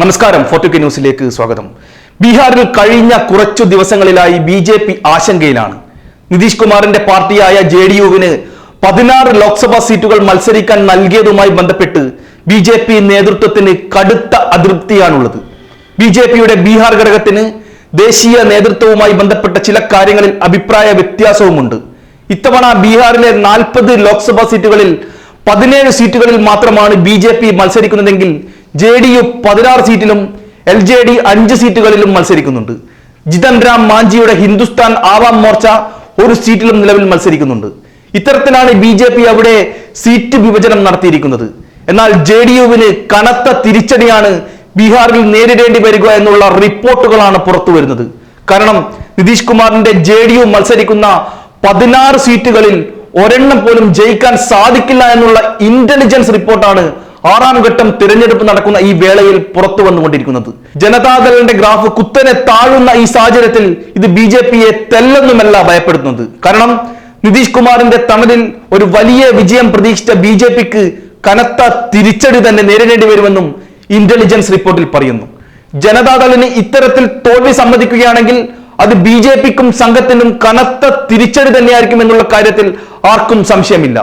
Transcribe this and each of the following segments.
നമസ്കാരം ഫോർട്ടി ന്യൂസിലേക്ക് സ്വാഗതം. ബീഹാറിൽ കഴിഞ്ഞ കുറച്ചു ദിവസങ്ങളിലായി ബി ജെ പി ആശങ്കയിലാണ്. നിതീഷ് കുമാറിന്റെ പാർട്ടിയായ ജെ ഡി യുവിന് പതിനാറ് ലോക്സഭാ സീറ്റുകൾ മത്സരിക്കാൻ നൽകിയതുമായി ബന്ധപ്പെട്ട് ബി ജെ പി നേതൃത്വത്തിന് കടുത്ത അതൃപ്തിയാണുള്ളത്. ബി ജെ പിയുടെ ബീഹാർ ഘടകത്തിന് ദേശീയ നേതൃത്വവുമായി ബന്ധപ്പെട്ട ചില കാര്യങ്ങളിൽ അഭിപ്രായ വ്യത്യാസവുമുണ്ട്. ഇത്തവണ ബീഹാറിലെ നാൽപ്പത് ലോക്സഭാ സീറ്റുകളിൽ പതിനേഴ് സീറ്റുകളിൽ മാത്രമാണ് ബി മത്സരിക്കുന്നതെങ്കിൽ ജെ ഡി യു പതിനാറ് സീറ്റിലും എൽ ജെ ഡി അഞ്ച് സീറ്റുകളിലും മത്സരിക്കുന്നുണ്ട്. ജിതൻ രാം മാഞ്ചിയുടെ ഹിന്ദുസ്ഥാൻ ആവാം മോർച്ച ഒരു സീറ്റിലും നിലവിൽ മത്സരിക്കുന്നുണ്ട്. ഇത്തരത്തിലാണ് ബി ജെ പി അവിടെ സീറ്റ് വിഭജനം നടത്തിയിരിക്കുന്നത്. എന്നാൽ ജെ ഡി യുവിന് കനത്ത തിരിച്ചടിയാണ് ബീഹാറിൽ നേരിടേണ്ടി വരിക എന്നുള്ള റിപ്പോർട്ടുകളാണ് പുറത്തു വരുന്നത്. കാരണം നിതീഷ് കുമാറിന്റെ ജെ ഡി യു മത്സരിക്കുന്ന പതിനാറ് സീറ്റുകളിൽ ഒരെണ്ണം പോലും ജയിക്കാൻ സാധിക്കില്ല എന്നുള്ള ഇന്റലിജൻസ് റിപ്പോർട്ടാണ് ആറാം ഘട്ടം തിരഞ്ഞെടുപ്പ് നടക്കുന്ന ഈ വേളയിൽ പുറത്തു വന്നുകൊണ്ടിരിക്കുന്നത്. ജനതാദളിന്റെ ഗ്രാഫ് കുത്തനെ താഴുന്ന ഈ സാഹചര്യത്തിൽ ഇത് ബി ജെ പിയെ തെല്ലെന്നുമല്ല ഭയപ്പെടുത്തുന്നത്. കാരണം നിതീഷ് കുമാറിന്റെ തണലിൽ ഒരു വലിയ വിജയം പ്രതീക്ഷിച്ച ബി ജെ പിക്ക് കനത്ത തിരിച്ചടി തന്നെ നേരിടേണ്ടി വരുമെന്നും ഇന്റലിജൻസ് റിപ്പോർട്ടിൽ പറയുന്നു. ജനതാദളിന് ഇത്തരത്തിൽ തോൽവി സമ്മതിക്കുകയാണെങ്കിൽ അത് ബി ജെ പിക്കും സംഘത്തിനും കനത്ത തിരിച്ചടി തന്നെയായിരിക്കും എന്നുള്ള കാര്യത്തിൽ ആർക്കും സംശയമില്ല.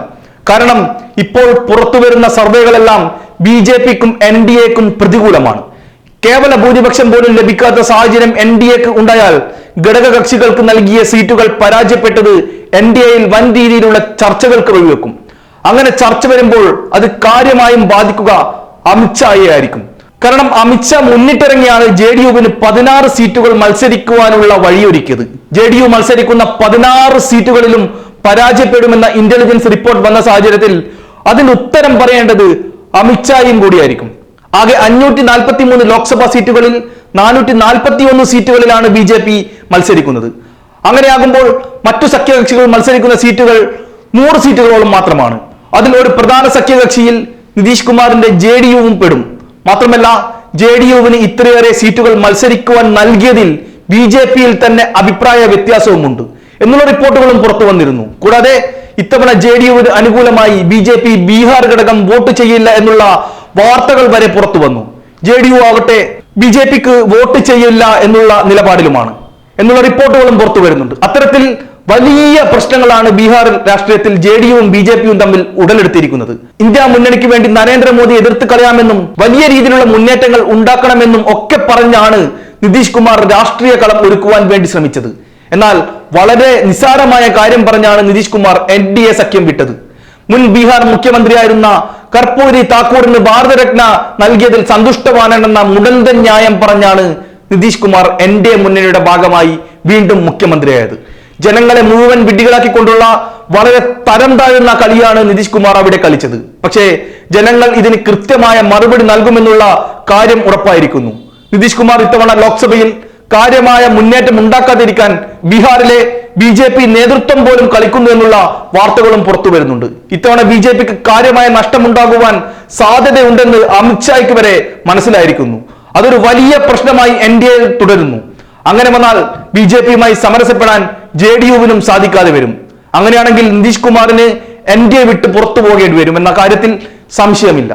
കാരണം ഇപ്പോൾ പുറത്തു വരുന്ന സർവേകളെല്ലാം ബി ജെ പിക്കും എൻ ഡി എക്കും പ്രതികൂലമാണ്. കേവല ഭൂരിപക്ഷം പോലും ലഭിക്കാത്ത സാഹചര്യം എൻ ഡി എക്ക് ഉണ്ടായാൽ ഘടകകക്ഷികൾക്ക് നൽകിയ സീറ്റുകൾ പരാജയപ്പെട്ടത് എൻ ഡി എയിൽ വൻ രീതിയിലുള്ള ചർച്ചകൾക്ക് വഴിവെക്കും. അങ്ങനെ ചർച്ച വരുമ്പോൾ അത് കാര്യമായും ബാധിക്കുക അമിത്ഷായെ ആയിരിക്കും. കാരണം അമിത്ഷാ മുന്നിട്ടിറങ്ങിയാണ് ജെ ഡി യുവിന് പതിനാറ് സീറ്റുകൾ മത്സരിക്കുവാനുള്ള വഴിയൊരുക്കിയത്. ജെ ഡി യു മത്സരിക്കുന്ന പതിനാറ് സീറ്റുകളിലും പരാജയപ്പെടുമെന്ന ഇന്റലിജൻസ് റിപ്പോർട്ട് വന്ന സാഹചര്യത്തിൽ അതിന് ഉത്തരം പറയേണ്ടത് അമിത്ഷായും കൂടിയായിരിക്കും. ആകെ അഞ്ഞൂറ്റി നാൽപ്പത്തി മൂന്ന് ലോക്സഭാ സീറ്റുകളിൽ നാനൂറ്റി നാൽപ്പത്തി ഒന്ന് സീറ്റുകളിലാണ് ബി ജെ പി മത്സരിക്കുന്നത്. അങ്ങനെയാകുമ്പോൾ മറ്റു സഖ്യകക്ഷികൾ മത്സരിക്കുന്ന സീറ്റുകൾ നൂറ് സീറ്റുകളോളം മാത്രമാണ്. അതിൽ ഒരു പ്രധാന സഖ്യകക്ഷിയിൽ നിതീഷ് കുമാറിന്റെ ജെ ഡി യുവും പെടും. മാത്രമല്ല ജെ ഡി യുവിന് ഇത്രയേറെ സീറ്റുകൾ മത്സരിക്കുവാൻ നൽകിയതിൽ ബി ജെ പിയിൽ തന്നെ അഭിപ്രായ വ്യത്യാസവുമുണ്ട്. എന്നുള്ള റിപ്പോർട്ടുകളും പുറത്തു വന്നിരുന്നു. കൂടാതെ ഇത്തവണ ജെ ഡി യുവിന് അനുകൂലമായി ബി ജെ പി ബീഹാർ ഘടകം വോട്ട് ചെയ്യില്ല എന്നുള്ള വാർത്തകൾ വരെ പുറത്തു വന്നു. ജെ ഡി യു ആവട്ടെ ബി ജെ പിക്ക് വോട്ട് ചെയ്യില്ല എന്നുള്ള നിലപാടിലുമാണ്. എന്നുള്ള റിപ്പോർട്ടുകളും പുറത്തു വരുന്നുണ്ട്. അത്തരത്തിൽ വലിയ പ്രശ്നങ്ങളാണ് ബീഹാർ രാഷ്ട്രീയത്തിൽ ജെ ഡി യുവും ബി ജെ പിയും തമ്മിൽ ഉടലെടുത്തിരിക്കുന്നത്. ഇന്ത്യ മുന്നണിക്ക് വേണ്ടി നരേന്ദ്രമോദി എതിർത്ത് കളയാമെന്നും വലിയ രീതിയിലുള്ള മുന്നേറ്റങ്ങൾ ഉണ്ടാക്കണമെന്നും ഒക്കെ പറഞ്ഞാണ് നിതീഷ് കുമാർ രാഷ്ട്രീയ കളം ഒരുക്കുവാൻ വേണ്ടി ശ്രമിച്ചത്. എന്നാൽ വളരെ നിസ്സാരമായ കാര്യം പറഞ്ഞാണ് Nitish Kumar N D A സഖ്യം വിട്ടത്. മുൻ ബീഹാർ മുഖ്യമന്ത്രിയായിരുന്ന കർപ്പൂരി താക്കൂറിന് ഭാരതരത്ന നൽകിയതിൽ സന്തുഷ്ടവാനെന്ന മുടന്തൻ ന്യായം പറഞ്ഞാണ് Nitish Kumar N D A മുന്നണിയുടെ ഭാഗമായി വീണ്ടും മുഖ്യമന്ത്രിയായത്. ജനങ്ങളെ മുഴുവൻ വിഡ്ഢികളാക്കിക്കൊണ്ടുള്ള വളരെ തരം താഴുന്ന കളിയാണ് നിതീഷ് കുമാർ അവിടെ കളിച്ചത്. പക്ഷേ ജനങ്ങൾ ഇതിന് കൃത്യമായ മറുപടി നൽകുമെന്നുള്ള കാര്യം ഉറപ്പായിരിക്കുന്നു. നിതീഷ് കുമാർ ഇത്തവണ ലോക്സഭയിൽ കാര്യമായ മുന്നേറ്റം ഉണ്ടാക്കാതിരിക്കാൻ ബീഹാറിലെ ബി ജെ പി നേതൃത്വം പോലും കളിക്കുന്നു എന്നുള്ള വാർത്തകളും പുറത്തു വരുന്നുണ്ട്. ഇത്തവണ ബി ജെ പിക്ക് കാര്യമായ നഷ്ടമുണ്ടാകുവാൻ സാധ്യതയുണ്ടെന്ന് അമിത്ഷായ്ക്ക് വരെ മനസ്സിലായിരിക്കുന്നു. അതൊരു വലിയ പ്രശ്നമായി എൻ ഡി എ തുടരുന്നു. അങ്ങനെ വന്നാൽ ബി ജെ പിയുമായി സമരസപ്പെടാൻ ജെ ഡി യുവിനും സാധിക്കാതെ വരും. അങ്ങനെയാണെങ്കിൽ നിതീഷ് കുമാറിന് എൻ ഡി എ വിട്ട് പുറത്തു പോകേണ്ടി വരും എന്ന കാര്യത്തിൽ സംശയമില്ല.